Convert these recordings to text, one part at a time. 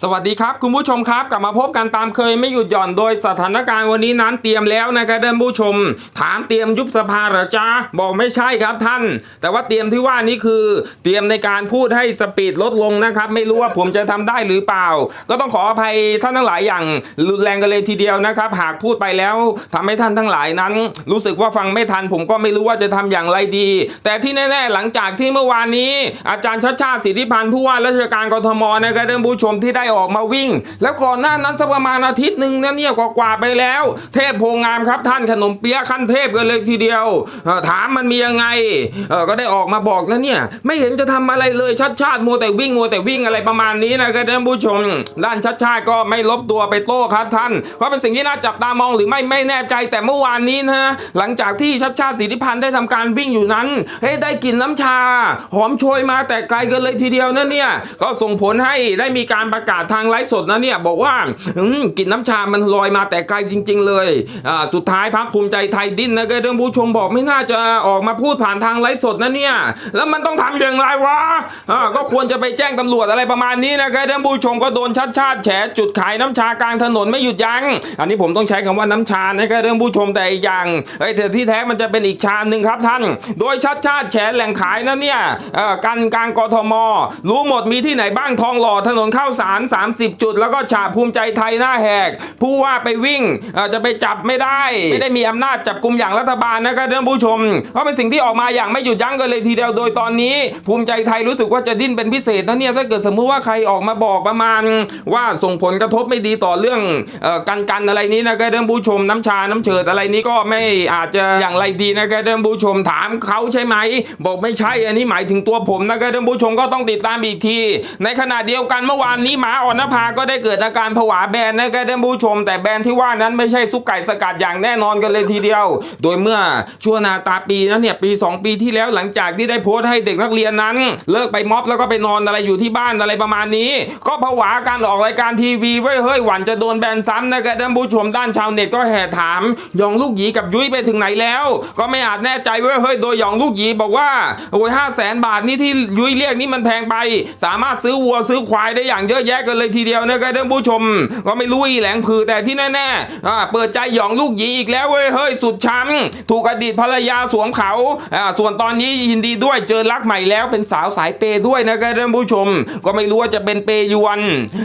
สวัสดีครับคุณผู้ชมครับกลับมาพบกันตามเคยไม่หยุดหย่อนโดยสถานการณ์วันนี้นั้นเตรียมแล้วนะครับท่านผู้ชม ถามเตรียมยุบสภาหรือจ๊ะบอกไม่ใช่ครับท่าน แต่ว่าเตรียมที่ว่านี้คือ เตรียมในการพูดให้สปีดลดลงนะครับ ไม่รู้ว่าผมจะทำได้หรือเปล่า ก็ต้องขออภัยท่านทั้งหลายอย่างรุนแรงกันเลยทีเดียวนะครับ หากพูดไปแล้วทำให้ท่านทั้งหลายนั้น รู้สึกว่าฟังไม่ทัน ผมก็ไม่รู้ว่าจะทำอย่างไรดี แต่ที่แน่ๆหลังจากที่เมื่อวานนี้ อาจารย์ชัดชาติสิทธิพันธ์ผู้ว่าราชการกทมนะครับท่านผู้ชมที่ได้ออกมาวิ่ง แล้วก่อนหน้านั้นสักประมาณอาทิตย์หนึ่งนะเนี่ยกว่าไปแล้ว เทพโพงามครับท่านขนมเปี๊ยะขั้นเทพกันเลยทีเดียวถามมันมียังไงก็ได้ออกมาบอกแล้วเนี่ย ไม่เห็นจะทำอะไรเลยชัดชาติมัวแต่วิ่งมัวแต่วิ่งอะไรประมาณนี้นะครับท่านผู้ชม ด้านชัดชาติก็ไม่ลบตัวไปโต้ครับท่านก็เป็นสิ่งที่น่าจับตามองหรือไม่ไม่แน่ใจแต่เมื่อวานนี้นะหลังจากที่ชัดชาติสิทธิพันธ์ได้ทำการวิ่งอยู่นั้นเฮ้ได้กลิ่นน้ำชา หอมโชยมาแต่ไกลกันเลยทีเดียวนะเนี่ยก็ส่งผลให้ได้มีการประกาศทางไลฟ์สดนะเนี่ยบอกว่ากินน้ำชา มันลอยมาแต่ไกลจริง ๆ เลยอ่าสุดท้ายพักภูมิใจไทยดิ้นนะก็เรื่องผู้ชมบอกไม่น่าจะออกมาพูดผ่านทางไลฟ์สดนะเนี่ยแล้วมันต้องทำอย่างไรวะอ่าก็ควรจะไปแจ้งตำรวจอะไรประมาณนี้นะครับท่านผู้ชมก็โดนชัดชาติแฉจุดขายน้ำชากลางถนนไม่หยุดยัง้งอันนี้ผมต้องใช้คำว่าน้ำชานะครับท่านผู้ชมแต่อย่างเอ้ยแต่ที่แท้มันจะเป็นอีกชาหนึ่งครับท่าน โดยชัดชาติแฉแหล่งขายนะเนี่ยอ่อกันกลางกทม รู้หมดมีที่ไหนบ้างทองหล่อถนนข้าวสาร30 จุด แล้วก็ฉาบภูมิใจไทยหน้าแหก ผู้ว่าไปวิ่งเอ่อจะไปจับไม่ได้ ไม่ได้มีอำนาจจับกลุ่มอย่างรัฐบาลนะครับท่านผู้ชม เพราะเป็นสิ่งที่ออกมาอย่างไม่หยุดยั้งกันเลยทีเดียวโดยตอนนี้ ภูมิใจไทยรู้สึกว่าจะดิ้นเป็นพิเศษนะเนี่ยถ้าเกิดสมมุติว่าใครออกมาบอกประมาณ ว่าส่งผลกระทบไม่ดีต่อเรื่องเอ่อกันกันอะไรนี้นะครับท่านผู้ชมน้ำชาน้ำเฉิดอะไรนี้ก็ไม่อาจจะอย่างไรดีนะครับท่านผู้ชมถามเขาใช่ไหม บอกไม่ใช่อันนี้หมายถึงตัวผมนะครับท่านผู้ชมก็ต้องติดตามอีกที ในขณะเดียวกันเมื่อวานนี้หมาอ่อนนภาก็ได้เกิดอาการผวาแบนนะครับท่านผู้ชม แต่แบนที่ว่านั้นไม่ใช่ซุปไก่สกัดอย่างแน่นอนกันเลยทีเดียว โดยเมื่อชั่วนาตาปีนั้นเนี่ยปี 2 ปีที่แล้วหลังจากที่ได้โพสต์ให้เด็กนักเรียนนั้น เลิกไปม็อบแล้วก็ไปนอนอะไรอยู่ที่บ้านอะไรประมาณนี้ ก็ผวาการออกรายการทีวีไว้เฮ้ยหวั่นจะโดนแบนซ้ำนะครับท่านผู้ชมด้านชาวเน็ตก็แห่ถามยองลูกหยีกับยุ้ยไปถึงไหนแล้ว ก็ไม่อาจแน่ใจเว้ยเฮ้ยโดยยองลูกหยีบอกว่าโอ้ยห้าแสนบาทนี่ที่ยุ้ยเรียกนี่มันแพงไป สามารถซื้อวัวซื้อควายได้อย่างเยอะแยะกันเลยทีเดียวนะครับท่านผู้ชม ก็ไม่รู้อีแหลงผือแต่ที่แน่ๆเปิดใจหยองลูกหยีอีกแล้วเว้ยเฮ้ยสุดช้ำถูกอดีตภรรยาสวมเขาส่วนตอนนี้ยินดีด้วยเจอรักใหม่แล้วเป็นสาวสายเปย์ด้วยนะครับท่านผู้ชม ก็ไม่รู้ว่าจะเป็นเปย์ยวน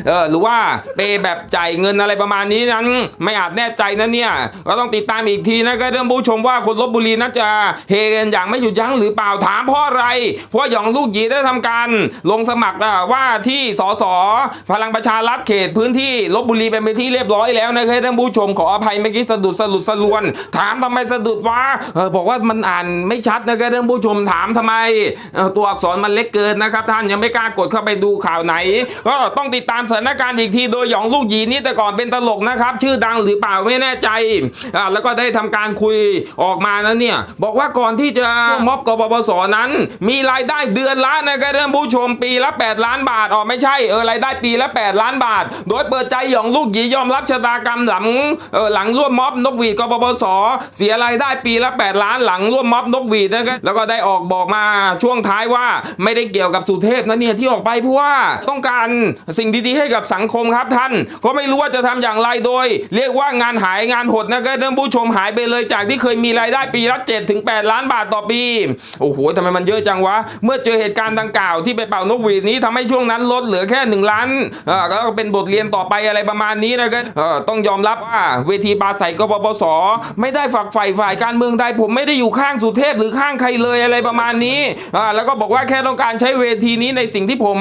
เออหรือว่าเปย์แบบจ่ายเงินอะไรประมาณนี้นั้น ไม่อาจแน่ใจนะเนี่ยก็ต้องติดตามอีกทีนะครับท่านผู้ชมว่าคนลบบุรีน่าจะเฮกันอย่างไม่หยุดยั้งหรือเปล่าถามเพราะอะไร เพราะหยองลูกหยีได้ทำการลงสมัครว่าที่สสพลังประชารัฐเขตพื้นที่ลบบุรีเป็นที่เรียบร้อยแล้วนะครับท่านผู้ชมขออภัยเมื่อกี้สะดุดสะดุดสะลวน ถามทำไมสะดุดวะเออบอกว่ามันอ่านไม่ชัดนะครับท่านผู้ชมถามทำไมตัวอักษรมันเล็กเกินนะครับ ท่านยังไม่กล้ากดเข้าไปดูข่าวไหนก็ต้องติดตามสถานการณ์อีกทีโดยหยองลูกหยีนี่แต่ก่อนเป็นตลกนะครับ ชื่อดังหรือเปล่าไม่แน่ใจอ่าแล้วก็ได้ทำการคุยออกมานะเนี่ย บอกว่าก่อนที่จะมม็อบกบพศนั้น มีรายได้เดือนละนะครับท่านผู้ชมปีละ 8 ล้านบาทอ๋อไม่ใช่เออรายได้ปีละ 8 ล้านบาท โดยเปิดใจหยองลูกหยียอมรับชะตากรรมหลังเออหลังร่วมม็อบนกหวีดกบพศเสียรายได้ปีละ 8 ล้านหลังร่วมม็อบนกหวีดนะครับแล้วก็ได้ออกบอกมาช่วงท้ายว่าไม่ได้เกี่ยวกับสุเทพนะเนี่ยที่ออกไปเพราะว่าต้องการสิ่งดีๆให้กับสังคมครับท่านก็ไม่รู้ว่าจะทำอย่างไรโดย เรียกว่างานหายงานหดนะครับท่านผู้ชมหายไปเลยจากที่เคยมีรายได้ปีละ7ถึง8ล้านบาทต่อปี โอ้โหทำไมมันเยอะจังวะ เมื่อเจอเหตุการณ์ดังกล่าวที่ไปเป่านกหวีดนี้ทำให้ช่วงนั้นลดเหลือแค่ 1 ล้านก็เป็นบทเรียนต่อไปอะไรประมาณนี้นะครับต้องยอมรับว่าเวทีปราศัยกบปส ไม่ได้ฝักใฝ่ฝ่ายการเมืองใดผมไม่ได้อยู่ข้างสุเทพหรือข้างใครเลยอะไรประมาณนี้แล้วก็บอกว่าแค่ต้องการใช้เวทีนี้ในสิ่งที่ผม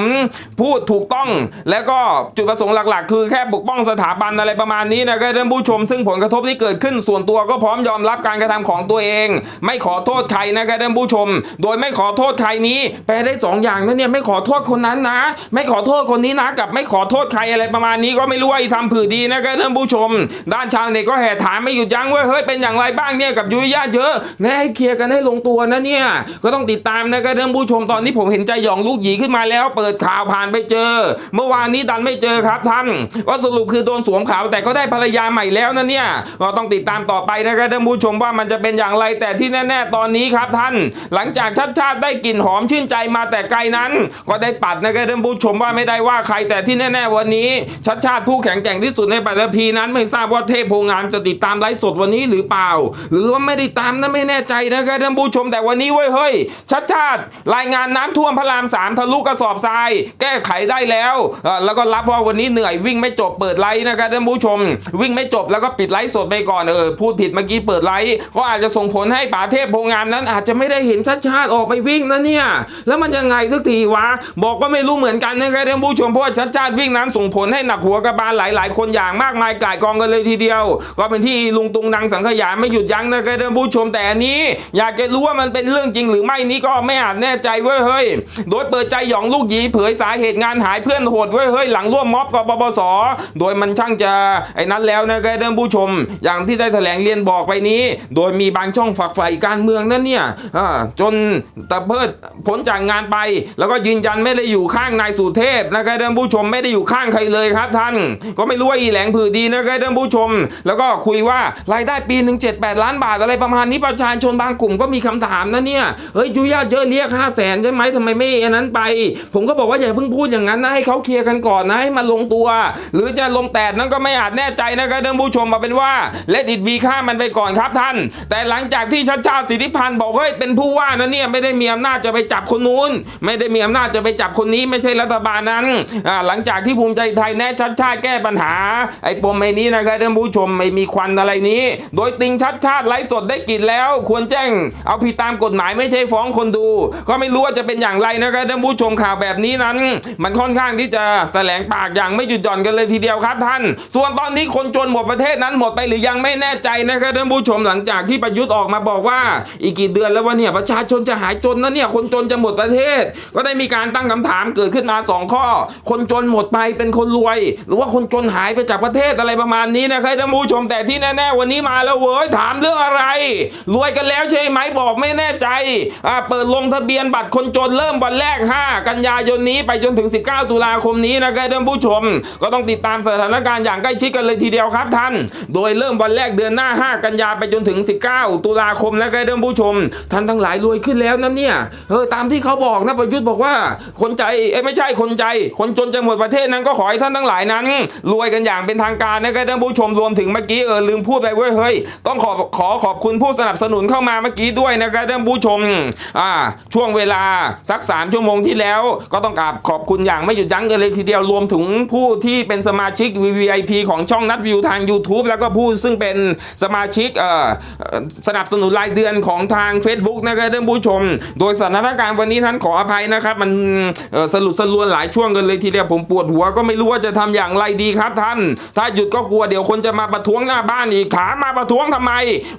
พูดถูกต้อง แล้วก็จุดประสงค์หลักๆ คือแค่ปกป้องสถาบันอะไรประมาณนี้นะครับท่านผู้ชม ซึ่งผลกระทบที่เกิดขึ้นส่วนตัวก็พร้อมยอมรับการกระทำของตัวเอง ไม่ขอโทษใครนะครับท่านผู้ชม โดยไม่ขอโทษใครนี้แปลได้สองอย่างนะเนี่ยไม่ขอโทษคนนั้นนะ ไม่ขอโทษคนนี้นะกับไม่ขอโทษใครอะไรประมาณนี้ก็ไม่รู้ว่าทำผือดีนะครับท่านผู้ชม ด้านชาวเน็ตก็แห่ถามไม่หยุดยั้งว่าเฮ้ยเป็นอย่างไรบ้างเนี่ยกับยุ้ยญาติเยอะนะให้เคลียร์กันให้ลงตัวนะเนี่ยก็ต้องติดตามนะครับท่านผู้ชมตอนนี้ผมเห็นใจหยองลูกหยีขึ้นมาแล้ว เปิดข่าวผ่านไปเจอ เมื่อวานนี้ดันไม่เจอครับท่านก็สรุปคือโดนสวมขาวแต่ก็ได้ภรรยาใหม่แล้วนะเนี่ยก็ต้องติดตามต่อไปนะครับท่านผู้ชมว่ามันจะเป็นอย่างไรแต่ที่แน่ๆตอนนี้ครับท่าน หลังจากชาติชาติได้กลิ่นหอมชื่นใจมาแต่ไกลนั้น ก็ได้ปัดนะครับท่านผู้ชมว่าไม่ได้ว่าใครแต่แต่ที่แน่ ๆ วันนี้ชัดชาติผู้แข็งแกร่งที่สุดในปัตตภีนั้นไม่ทราบว่าเทพโพงามจะติดตามไลฟ์สดวันนี้หรือเปล่า หรือว่าไม่ได้ตามนะไม่แน่ใจนะครับท่านผู้ชมแต่วันนี้เว้ยเฮ้ยชัดชาติรายงานน้ำท่วมพระรามสามทะลุกระสอบทราย แก้ไขได้แล้วแล้วก็รับว่าวันนี้เหนื่อยวิ่งไม่จบเปิดไลฟ์นะครับท่านผู้ชม วิ่งไม่จบแล้วก็ปิดไลฟ์สดไปก่อนเออพูดผิดเมื่อกี้เปิดไลฟ์ก็อาจจะส่งผลให้ป๋าเทพโพงามนั้น อาจจะไม่ได้เห็นชัดชาติออกไปวิ่งนะเนี่ยแล้วมันยังไงสักทีวะบอกก็ไม่รู้เหมือนกันนะครับท่านผู้ชมเพราะว่าชัดชาติวิ่งนั้นส่งผลให้หนักหัวกระบาลหลาย ๆ คนอย่างมากมายก่ายกองกันเลยทีเดียว ก็เป็นที่ลุงตุงนางสังขยาไม่หยุดยั้งนะครับท่านผู้ชมแต่อันนี้ อยากจะรู้ว่ามันเป็นเรื่องจริงหรือไม่นี่ก็ไม่อาจแน่ใจเว้ยเฮ้ย โดยเปิดใจหยองลูกหยีเผยสาเหตุงานหายเพื่อนโหดเว้ยเฮ้ยหลังร่วมม็อบกับปปสโดยมันช่างจะไอ้นั้นแล้วนะครับท่านผู้ชม อย่างที่ได้แถลงเรียนบอกไปนี้ โดยมีบางช่องฝักใฝ่การเมืองนั่นเนี่ยอ่าจนตะเพิดพ้นจากงานไป แล้วก็ยืนยันไม่ได้อยู่ข้างนายสุเทพนะครับท่านผู้ชมไม่ได้อยู่ข้างใครเลยครับท่าน ก็ไม่รู้ว่าอีแหลงผือดีนะครับท่านผู้ชม แล้วก็คุยว่ารายได้ปีหนึ่งเจ็ดแปดล้านบาทอะไรประมาณนี้ประชาชนบางกลุ่มก็มีคำถามนะเนี่ยเฮ้ยยุยาเยอะเรียกห้าแสนใช่ไหมทำไมไม่อันนั้นไป ผมก็บอกว่าอย่าเพิ่งพูดอย่างนั้นนะให้เขาเคลียร์กันก่อนนะให้มันลงตัว หรือจะลงแตดนั้นก็ไม่อาจแน่ใจนะครับท่านผู้ชมมาเป็นว่าเลดิดบีค่ามันไปก่อนครับท่าน แต่หลังจากที่ชัดชาติสิทธิพันธ์บอกเฮ้ยเป็นผู้ว่านะเนี่ยไม่ได้มีอำนาจจะไปจับคนนู้น ไม่ได้มีอำนาจจะไปจับคนนี้ไม่ใช่รัฐบาลนั้นอ่าหลังจากที่ภูมิใจไทยแน่ชัดชาติแก้ปัญหา ไอ้ปมไอ้นี้นะครับท่านผู้ชมไม่มีควันอะไรนี้ โดยติงชัดชาติไลฟ์สดได้กินแล้ว ควรแจ้ง เอาผิดตามกฎหมายไม่ใช่ฟ้องคนดู ก็ไม่รู้ว่าจะเป็นอย่างไรนะครับท่านผู้ชมข่าวแบบนี้นั้น มันค่อนข้างที่จะแสลงปากอย่างไม่หยุดหย่อนกันเลยทีเดียวครับท่าน ส่วนตอนนี้คนจนหมดประเทศนั้นหมดไปหรือยังไม่แน่ใจนะครับท่านผู้ชมหลังจากที่ประยุทธ์ออกมาบอกว่า อีกกี่เดือนแล้วว่าเนี่ยประชาชนจะหายจนนะเนี่ยคนจนจะหมดประเทศ ก็ได้มีการตั้งคำถามเกิดขึ้นมาสองข้อ คนจนนหมดไปเป็นคนรวย หรือว่าคนจนหายไปจากประเทศอะไรประมาณนี้นะครับท่านผู้ชมแต่ที่แน่ๆวันนี้มาแล้วเว้ยถามเรื่องอะไร รวยกันแล้วใช่ไหมบอกไม่แน่ใจอ่าเปิดลงทะเบียนบัตรคนจนเริ่มวันแรก 5 กันยายนนี้ไปจนถึง 19 ตุลาคมนี้นะครับท่านผู้ชม ก็ต้องติดตามสถานการณ์อย่างใกล้ชิดกันเลยทีเดียวครับท่าน โดยเริ่มวันแรกเดือนหน้า 5 กันยาไปจนถึง 19 ตุลาคมนะครับท่านผู้ชม ท่านทั้งหลายรวยขึ้นแล้วนะเนี่ยเออตามที่เขาบอกนะประยุทธ์บอกว่า คนใจเอ้ไม่ใช่คนใจ คนจนจะหมดประเทศนั้นก็ขอให้ท่านทั้งหลายนั้น รวยกันอย่างเป็นทางการนะครับท่านผู้ชมรวมถึงเมื่อกี้เออลืมพูดไปเว้ยเฮ้ยต้องขอขอขอบคุณผู้สนับสนุนเข้ามาเมื่อกี้ด้วยนะครับท่านผู้ชมอ่าช่วงเวลาสักสามชั่วโมงที่แล้ว ก็ต้องกราบขอบคุณอย่างไม่หยุดยั้งกันเลยทีเดียวรวมถึงผู้ที่เป็นสมาชิก VVIP ของช่องนัดวิวทาง YouTube แล้วก็ผู้ซึ่งเป็นสมาชิกเอ่อสนับสนุนรายเดือนของทาง Facebook นะครับท่านผู้ชม โดยสถานการณ์วันนี้ท่านขออภัยนะครับ มันสลุดสลวนหลายช่วงกันเลยทีเดียวผมปวดหัวก็ไม่รู้ว่าจะทำอย่างไรดีครับท่าน ถ้าหยุดก็กลัวเดี๋ยวคนจะมาประท้วงหน้าบ้านอีกถามมาประท้วงทำไม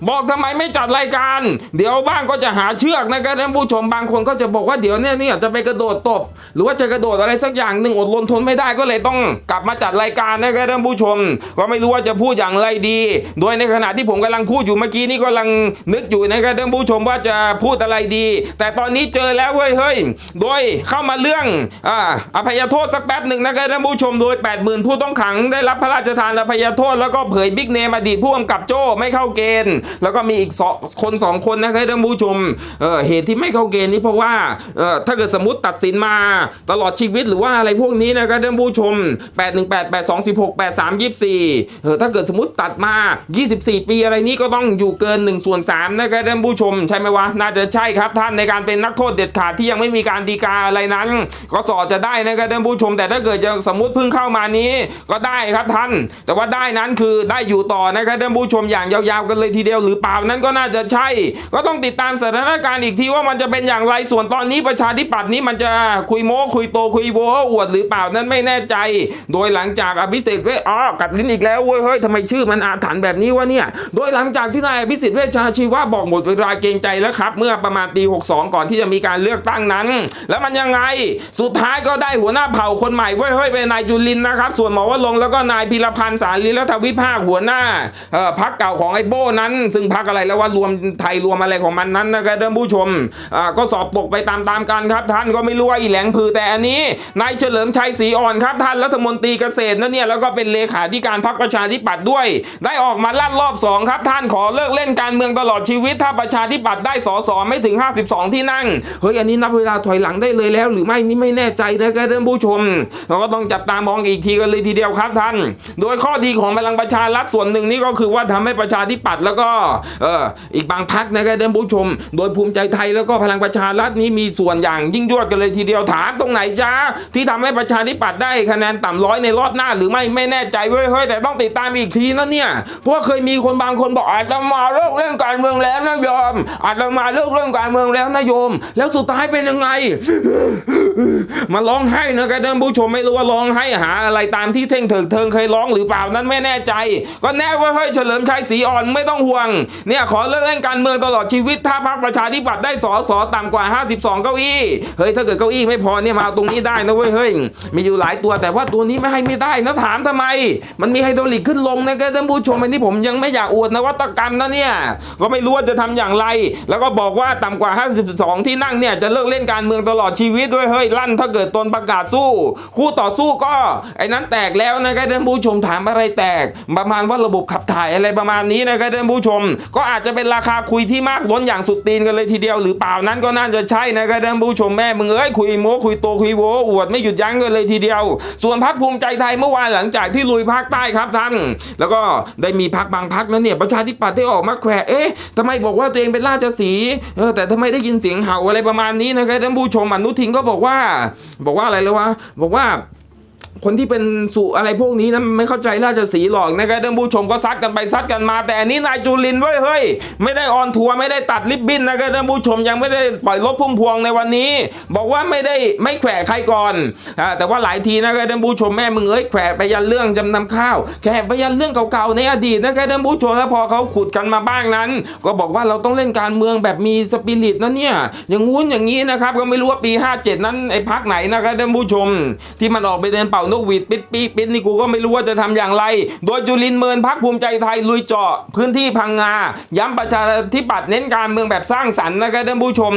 บอกทำไมไม่จัดรายการ เดี๋ยวบ้างก็จะหาเชือกนะครับท่านผู้ชมบางคนก็จะบอกว่าเดี๋ยวเนี่ยเนี่ยจะไปกระโดดตบ หรือว่าจะกระโดดอะไรสักอย่างหนึ่งอดรนทนไม่ได้ก็เลยต้องกลับมาจัดรายการนะครับท่านผู้ชม ก็ไม่รู้ว่าจะพูดอย่างไรดี โดยในขณะที่ผมกำลังพูดอยู่เมื่อกี้นี่กำลังนึกอยู่นะครับท่านผู้ชมว่าจะพูดอะไรดี แต่ตอนนี้เจอแล้วเว้ยเฮ้ยโดยเข้ามาเรื่องอ่าอภัยโทษสักแป๊บหนึ่งนะครับท่านผู้ชมโดย 80,000 ผู้ต้องขังได้รับพระราชทานอภัยโทษ แล้วก็เผยบิ๊กเนมอดีตผู้กำกับโจ้ไม่เข้าเกณฑ์ แล้วก็มีอีกสองคนสองคนนะครับท่านผู้ชมเเหตุที่ไม่เข้าเกณฑ์นี่เพราะว่าถ้าเกิดสมมติตัดสินมาตลอดชีวิตหรือว่าอะไรพวกนี้นะครับท่านผู้ชม 818 82 16 83 24เออถ้าเกิดสมมติตัดมา 24 ปีอะไรนี้ก็ต้องอยู่เกิน1ส่วน3นะครับท่านผู้ชม ใช่ไหมวะ น่าจะใช่ครับท่านในการเป็นนักโทษเด็ดขาดที่ยังไม่มีการดีกาอะไรนั้น ก็สอจะได้นะครับท่านผู้ชมแต่ถ้าเกิดจะสมมุติเพิ่งเข้ามานี้ก็ได้ครับท่าน แต่ว่าได้นั้นคือได้อยู่ต่อนะครับท่านผู้ชมอย่างยาวๆกันเลยทีเดียวหรือเปล่านั้นก็น่าจะใช่ ก็ต้องติดตามสถานการณ์อีกทีว่ามันจะเป็นอย่างไรส่วนตอนนี้ประชาธิปัตย์นี้มันจะคุยโม้คุยโตคุยโวอวดหรือเปล่านั้นไม่แน่ใจ โดยหลังจากอภิสิทธิ์เวชอ๋อกัดลิ้นอีกแล้วเว้ยเฮ้ยทำไมชื่อมันอาถรรพ์แบบนี้วะเนี่ย โดยหลังจากที่นายอภิสิทธิ์เวชชาชีวะบอกหมดเวลาเกรงใจแล้วครับ เมื่อประมาณปี 62 ก่อนที่จะมีการเลือกตั้งนั้น แล้วมันยังไง สุดท้ายก็ได้หัวหน้าเผ่าคนใหม่เว้ยเฮ้ยเป็นนายจุลินนะครับ ส่วนหมอวรงค์แล้วก็นายพิรพันธ์สารีรัฐวิภาคหัวหน้าพักเก่าของไอ้โบ้นั้น ซึ่งพักอะไรแล้วว่ารวมไทยรวมอะไรของมันนั้นนะครับท่านผู้ชมก็สอบตกไปตามๆกันครับ ท่านก็ไม่รู้ว่าอีแหลงพือแต่อันนี้นายเฉลิมชัยศรีอ่อนครับ ท่านรัฐมนตรีเกษตรนั่นเนี่ยแล้วก็เป็นเลขาธิการพรรคประชาธิปัตย์ด้วย ได้ออกมาลั่นรอบสองครับท่านขอเลิกเล่นการเมืองตลอดชีวิต ถ้าประชาธิปัตย์ได้สสไม่ถึง 52 ที่นั่งเฮ้ยอันนี้นับเวลาถอยหลังได้เลยแล้ว หรือไม่นี่ไม่แน่ใจนะครับท่านผู้ชมเราก็ต้องจับตามองอีกทีกันเลยทีเดียวครับท่าน โดยข้อดีของพลังประชารัฐส่วนหนึ่งนี่ก็คือว่าทำให้ประชาธิปัตย์แล้วก็เอออีกบางพักนะครับท่านผู้ชม โดยภูมิใจไทยแล้วก็พลังประชารัฐนี้มีส่วนอย่างยิ่งยวดกันเลยทีเดียวถามตรงไหนจ้าที่ทำให้ประชาธิปัตย์ได้คะแนนต่ำร้อยในรอบหน้าหรือไม่ไม่แน่ใจเว้ยเฮ้ยแต่ต้องติดตามอีกทีนะเนี่ยเพราะว่าเคยมีคนบางคนบอกอาจจะมาเลิกเล่นการเมืองแล้วนะโยมอาจจะมาเลิกเล่นการเมืองแล้วนะโยม แล้วสุดท้ายเป็นยังไง มาร้องไห้นะครับท่านผู้ชชมไม่รู้ว่าร้องไห้หาอะไรตามที่เท่งเถิกเทิงเคยร้องหรือเปล่านั้นไม่แน่ใจ ก็แน่ว่าเฮ้ยเฉลิมชัยศรีอ่อนไม่ต้องห่วงเนี่ยขอเลิกเล่นการเมืองตลอดชีวิตถ้าพรรคประชาธิปัตย์ได้สอสอต่ำกว่า 52 เก้าอี้เฮ้ยถ้าเกิดเก้าอี้ไม่พอเนี่ยมาเอาตรงนี้ได้นะเว้ยเฮ้ยมีอยู่หลายตัวแต่ว่าตัวนี้ไม่ให้ไม่ได้นะถามทำไม มันมีไฮดรอลิกขึ้นลงนะครับท่านผู้ชมอันนี้ผมยังไม่อยากอวดนวัตกรรมนะเนี่ยก็ไม่รู้ว่าจะทำอย่างไร แล้วก็บอกว่าต่ำกว่า 52 ที่นั่งเนี่ยจะเลิกเล่นการเมืองตลอดชีวิตด้วยเฮ้ยลั่นถ้าเกิดตนประกาศสู้คู่ต่อสู้ก็ไอ้นั้นแตกแล้วนะครับท่านผู้ชมถามอะไรแตก ประมาณว่าระบบขับถ่ายอะไรประมาณนี้นะครับท่านผู้ชม ก็อาจจะเป็นราคาคุยที่มากล้นอย่างสุดตีนกันเลยทีเดียวหรือเปล่านั้นก็น่าจะใช่นะครับท่านผู้ชมแม่มึงเอ้ยคุยโม้คุยโตคุยโวอวดไม่หยุดยั้งกันเลยทีเดียว ส่วนพักภูมิใจไทยเมื่อวานหลังจากที่ลุยภาคใต้ครับท่านแล้วก็ได้มีพักบางพักนั้นเนี่ยประชาธิปัตย์ได้ออกมาแขวะเอ๊ะทำไมบอกว่าตัวเองเป็นราชสีห์เออแต่ทำไมได้ยินเสียงเห่าอะไรประมาณนี้นะครับท่านผู้ชมอนุทินก็บอกว่า บอกว่าอะไรแล้ววะบอกว่า Olá! คนที่เป็นสุอะไรพวกนี้นะไม่เข้าใจราชสีห์หรอกนะครับท่านผู้ชมก็ซัดกันไปซัดกันมา แต่อันนี้นายจุลินเว้ยเฮ้ยไม่ได้ออนทัวร์ไม่ได้ตัดลิบบิ้นนะครับท่านผู้ชมยังไม่ได้ปล่อยรถพุ่มพวงในวันนี้ บอกว่าไม่ได้ไม่แขวะใครก่อนอ่าแต่ว่าหลายทีนะครับท่านผู้ชมแม่มึงเอ้ยแขวะไปยันเรื่องจำนำข้าวแขวะไปยันเรื่องเก่าๆในอดีตนะครับท่านผู้ชมแล้วพอเขาขุดกันมาบ้างนั้น ก็บอกว่าเราต้องเล่นการเมืองแบบมีสปิริตนะเนี่ยอย่างงู้นอย่างนี้นะครับก็ไม่รู้ว่าปี 57 นั้นไอ้พักไหนนะครับท่านผู้ชม ที่มันออกไปเดินเป่านกหวีดปิดปีปิดนี่กูก็ไม่รู้ว่าจะทำอย่างไร โดยจุลินเมินพักภูมิใจไทยลุยเจาะพื้นที่พังงา ย้ำประชาธิปัตย์เน้นการเมืองแบบสร้างสรรค์นะครับท่านผู้ชม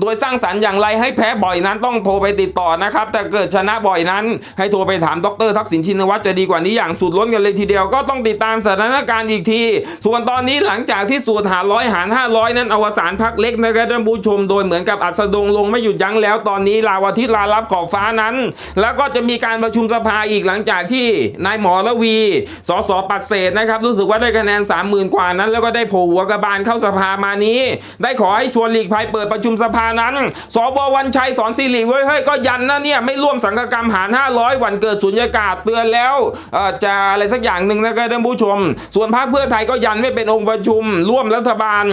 โดยสร้างสรรค์อย่างไรให้แพ้บ่อยนั้นต้องโทรไปติดต่อนะครับแต่เกิดชนะบ่อยนั้น ให้โทรไปถามดรทักษิณชินวัตรจะดีกว่านี้อย่างสุดล้นกันเลยทีเดียวก็ต้องติดตามสถานการณ์อีกที ส่วนตอนนี้หลังจากที่สูตรหาร้อยหารห้าร้อยนั้นอวสานพักเล็กนะครับท่านผู้ชม โดยเหมือนกับอัสดงลงไม่หยุดยั้งแล้ว ตอนนี้ลาวาทิตลารับขอบฟ้านั้น แล้วก็จะมีการประชุมสภาอีกหลังจากที่นายหมอละวี สสปัดเศษนะครับ รู้สึกว่าได้คะแนน 30,000 กว่านั้น แล้วก็ได้โผล่หัวกระบาลเข้าสภามานี้ ได้ขอให้ชวนหลีกภัยเปิดประชุมสภานั้นสบวันชัยสอนสิริเว้ยเฮ้ยก็ยันนะเนี่ยไม่ร่วมสังฆกรรมหาร 500 วันเกิดสุญญากาศเตือนแล้วจะอะไรสักอย่างหนึ่งนะครับท่านผู้ชม ส่วนพรรคเพื่อไทยก็ยันไม่เป็นองค์ประชุม ร่วมรัฐบาล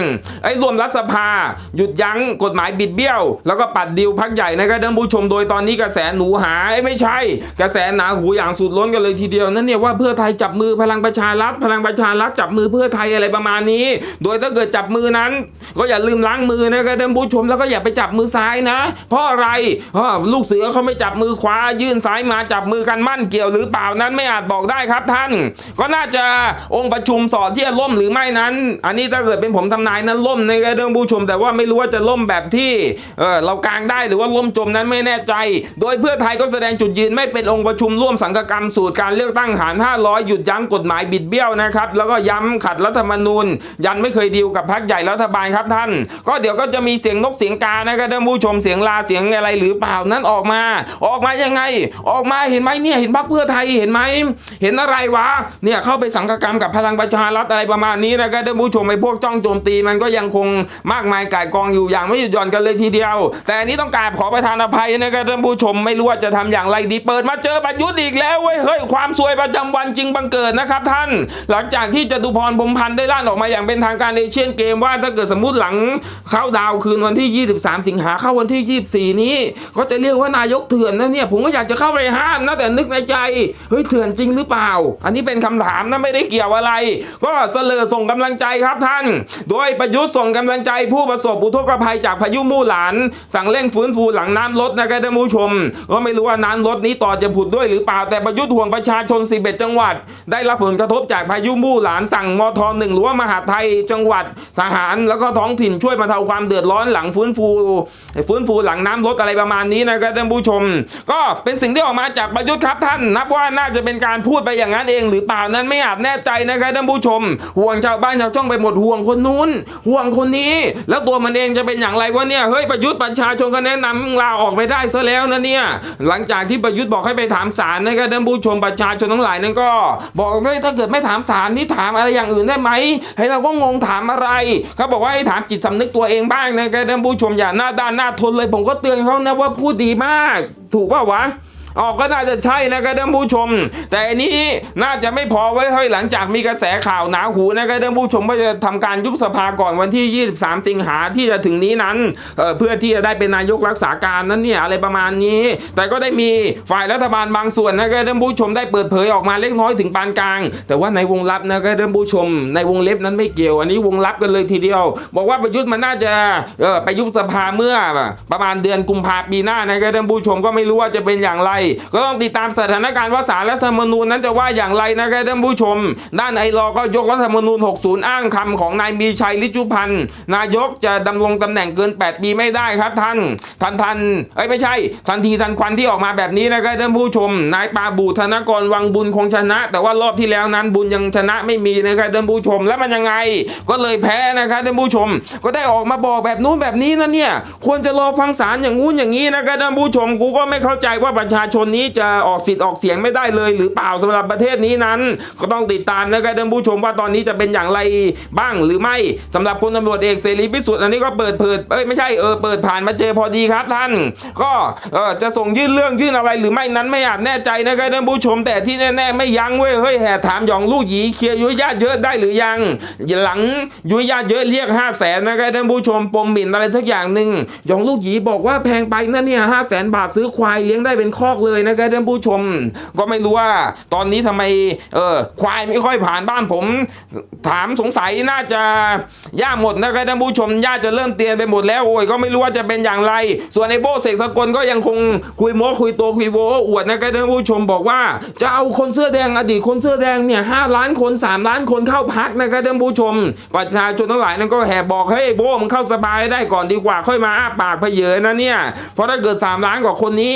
ไอ้ร่วมรัฐสภา หยุดยั้งกฎหมายบิดเบี้ยว แล้วก็ปัดดิวพักใหญ่นะครับท่านผู้ชมโดยตอนนี้กระแสหนูหายไม่ใช่ กระแสหนาหูอย่างสุดล้นกันเลยทีเดียวนั่นเนี่ยว่าเพื่อไทยจับมือพลังประชารัฐพลังประชารัฐจับมือเพื่อไทยอะไรประมาณนี้ โดยถ้าเกิดจับมือนั้น ก็อย่าลืมล้างมือนะครับท่านผู้ชมแล้วก็อย่าไปจับมือซ้ายนะ เพราะอะไรเพราะลูกเสือเขาไม่จับมือขวายื่นซ้ายมาจับมือกันมั่นเกี่ยวหรือเปล่านั้นไม่อาจบอกได้ครับท่าน ก็น่าจะองค์ประชุมสอดที่จะล่มหรือไม่นั้น อันนี้ถ้าเกิดเป็นผมทำนายนั้นล่มนะครับท่านผู้ชม แต่ว่าไม่รู้ว่าจะล่มแบบที่เออเรากางได้หรือว่าล่มจมนั้นไม่แน่ใจ โดยเพื่อไทยก็แสดงจุดยืนไม่เป็นองค์ประชุมร่วมสังกกรรมสูตรการเลือกตั้งหาร 500 หยุดยั้งกฎหมายบิดเบี้ยวนะครับ แล้วก็ย้ำขัดรัฐธรรมนูญ ยันไม่เคยดีลกับพรรคใหญ่รัฐบาลครับท่าน ก็เดี๋ยวก็จะมีเสียงนกเสียงกานะครับท่านผู้ชมเสียงลาเสียงอะไรหรือเปล่านั้นออกมา ออกมายังไง ออกมาเห็นไหมเนี่ยเห็นพรรคเพื่อไทยเห็นไหมเห็นอะไรวะเนี่ยเข้าไปสังกกรรมกับพลังประชารัฐอะไรประมาณนี้นะครับท่านผู้ชมไอ้พวกจ้องโจมตีมันก็ยังคงมากมายก่ายกองอยู่อย่างไม่หยุดหย่อนกันเลยทีเดียว แต่อันนี้ต้องกราบขอประทานอภัยนะครับท่านผู้ชมไม่รู้ว่าจะทำอย่างไรดีเปิดมาเจอประยุทธ์อีกแล้วเว้ยเฮ้ยความซวยประจำวันจึงบังเกิดนะครับท่าน หลังจากที่จตุพรพรมพันธ์ได้ลั่นออกมาอย่างเป็นทางการเอเชียนเกมว่าถ้าเกิดสมมติหลังเข้าดาวคืนวันที่ 23 สิงหาเข้าวันที่ 24 นี้ก็จะเรียกว่านายกเถื่อนนะเนี่ยผมก็อยากจะเข้าไปห้ามนะแต่นึกในใจเฮ้ยเถื่อนจริงหรือเปล่า อันนี้เป็นคำถามนะไม่ได้เกี่ยวอะไร ก็เสลอส่งกำลังใจครับท่าน โดยประยุทธ์ส่งกำลังใจผู้ประสบอุทกภัยจากพายุมู่หลาน สั่งเร่งฟื้นฟูหลังน้ำลดนะครับท่านผู้ชม ก็ไม่รู้ว่าน้ำลดนี้ต่อจะผุดด้วยหรือเปล่าแต่ประยุทธ์ห่วงประชาชน 11 จังหวัด ได้รับผลกระทบจากพายุมู่หลานสั่งมทหนึ่งหรือว่ามหาดไทยจังหวัดทหาร แล้วก็ท้องถิ่นช่วยบรรเทาความเดือดร้อนหลังฟื้นฟูฟื้นฟูหลังน้ำลดอะไรประมาณนี้นะครับท่านผู้ชม ก็เป็นสิ่งที่ออกมาจากประยุทธ์ครับท่าน นับว่าน่าจะเป็นการพูดไปอย่างนั้นเอง หรือเปล่านั้นไม่อาจแน่ใจนะครับท่านผู้ชม ห่วงชาวบ้านชาวช่องไปหมดห่วงคนนู้น ห่วงคนนี้ แล้วตัวมันเองจะเป็นอย่างไรวะเนี่ยเฮ้ยประยุทธ์ประชาชนก็แนะนำลาออกไปได้ซะแล้วนะเนี่ยหลังจากที่ประยุทธ์บอกให้ไปถามามศาลนะครับท่านผู้ชมประชาชนทั้งหลายนั้นก็ บอกว่าถ้าเกิดไม่ถามศาลนี่ถามอะไรอย่างอื่นได้ไหมให้เราก็งงถามอะไรเขาบอกว่าให้ถามจิตสำนึกตัวเองบ้างนะครับท่านผู้ชมอย่าหน้าด้านหน้าทนเลย ผมก็เตือนเขานะว่าพูดดีมาก ถูกป่าวะ ออกก็น่าจะใช่นะครับท่านผู้ชม แต่อันนี้น่าจะไม่พอไว้เฮ้หลังจากมีกระแสข่าวหนาหูนะครับท่านผู้ชมว่าจะทำการยุบสภาก่อนวันที่ 23 สิงหาที่จะถึงนี้นั้นเเพื่อที่จะได้เป็นนายกรักษาการนั้นเนี่ยอะไรประมาณนี้ แต่ก็ได้มีฝ่ายรัฐบาลบางส่วนนะครับท่านผู้ชมได้เปิดเผยออกมาเล็กน้อยถึงปานกลาง แต่ว่าในวงลับนะครับท่านผู้ชม ในวงเล็บนั้นไม่เกี่ยว อันนี้วงลับกันเลยทีเดียว บอกว่าประยุทธ์มันน่าจะไปยุบสภาเมื่อประมาณเดือนกุมภาพันธ์ปีหน้านะครับท่านผู้ชมก็ไม่รู้ว่าจะเป็นอย่างไรก็ต้องติดตามสถานการณ์ว่าสารรัฐธรรมนูญนั้นจะว่าอย่างไรนะครับท่านผู้ชม ด้านไอรอก็ยกรัฐธรรมนูญ 60 อ้างคำของนายมีชัยลิจุพันธ์นายกจะดำรงตำแหน่งเกิน 8 ปีไม่ได้ครับท่านทันทันเอ้ยไม่ใช่ ทันทีทันควันที่ออกมาแบบนี้นะครับท่านผู้ชม นายปาบูธนกรวังบุญคงชนะ แต่ว่ารอบที่แล้วนั้นบุญยังชนะไม่มีนะครับท่านผู้ชม แล้วมันยังไง ก็เลยแพ้นะครับท่านผู้ชม ก็ได้ออกมาบอกแบบนู้นแบบนี้นะเนี่ยควรจะรอฟังศาลอย่างงู้นอย่างนี้นะครับท่านผู้ชมกูก็ไม่เข้าใจว่าประชาชชนนี้จะออกสิทธิ์ออกเสียงไม่ได้เลย หรือเปล่าสำหรับประเทศนี้นั้น ก็ต้องติดตามนะครับท่านผู้ชมว่าตอนนี้จะเป็นอย่างไรบ้างหรือไม่สำหรับพลตำรวจเอกเสรีพิสุทธิ์อันนี้ก็เปิดเผยเอ้ยไม่ใช่เออเปิดผ่านมาเจอพอดีครับท่าน ก็เออจะส่งยื่นเรื่องยื่นอะไรหรือไม่นั้นไม่อาจแน่ใจนะครับท่านผู้ชม แต่ที่แน่ๆไม่ยั้งเว้ยเฮ้ยแห่ถามหยองลูกหยีเคลียร์ยุยญาติเยอะได้หรือยัง หลังยุยญาติเยอะเรียกห้าแสนนะครับท่านผู้ชมปมหมิ่นอะไรทักอย่างหนึ่งหยองลูกหยีบอกว่าแพงไปนะเนี่ยห้าแสนบาทซื้อควายเลี้ยงได้เป็นคอกเลยนะครับท่านผู้ชม ก็ไม่รู้ว่าตอนนี้ทำไมเออควายไม่ค่อยผ่านบ้านผม ถามสงสัยน่าจะย่าหมดนะครับท่านผู้ชมย่าจะเริ่มเตียนไปหมดแล้วโอ้ยก็ไม่รู้ว่าจะเป็นอย่างไร ส่วนไอ้โบเสกสกลก็ยังคงคุยโม้คุยโตคุยโวอวดนะครับท่านผู้ชมบอกว่าจะเอาคนเสื้อแดงอดีตคนเสื้อแดงเนี่ยห้าล้านคนสามล้านคนเข้าพักนะครับท่านผู้ชม ประชาชนทั้งหลายนั้นก็แห่บอกเฮ้ยโบมึงเข้าสบายได้ก่อนดีกว่าค่อยมาอ้าปากเพเยอนะเนี่ยเพราะถ้าเกิดสามล้านกว่าคนนี้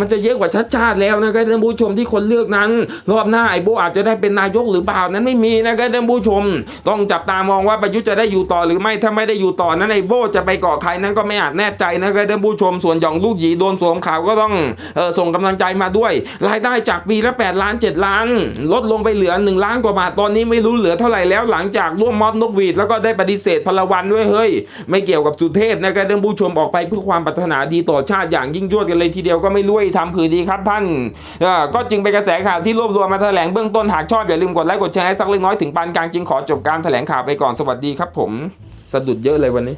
มันจะเยอะกว่าชัดชาติแล้วนะครับท่านผู้ชมที่คนเลือกนั้น รอบหน้าไอ้โบอาจจะได้เป็นนายกหรือเปล่านั้นไม่มีนะครับท่านผู้ชม ต้องจับตามองว่าประยุทธ์จะได้อยู่ต่อหรือไม่ถ้าไม่ได้อยู่ต่อนั้นไอ้โบจะไปเกาะใครนั้นก็ไม่อาจแน่ใจนะครับท่านผู้ชมส่วนหยองลูกหยีโดนสวมข่าวก็ต้องออส่งกำลังใจมาด้วย รายได้จากปีละ 8 ล้าน 7 ล้าน ลดลงไปเหลือ 1 ล้านกว่าบาทตอนนี้ไม่รู้เหลือเท่าไหร่แล้วหลังจากร่วมม็อบนกหวีดแล้วก็ได้ปฏิเสธพลวันด้วยเฮ้ย ไม่เกี่ยวกับสุเทพนะครับท่านผู้ชมออกไปเพื่อความปรารถนาดีต่อชาติอย่างยิ่งยวดกันเลยทีเดียวก็ไม่รู้ว่าทำคือดีครับท่านก็จึงเป็นกระแสข่าวที่รวบรวมมาแถลงเบื้องต้นหากชอบอย่าลืมกดไลค์กดแชร์ให้สักเล็กน้อยถึงปานกลางจึงขอจบการแถลงข่าวไปก่อนสวัสดีครับผมสะดุดเยอะเลยวันนี้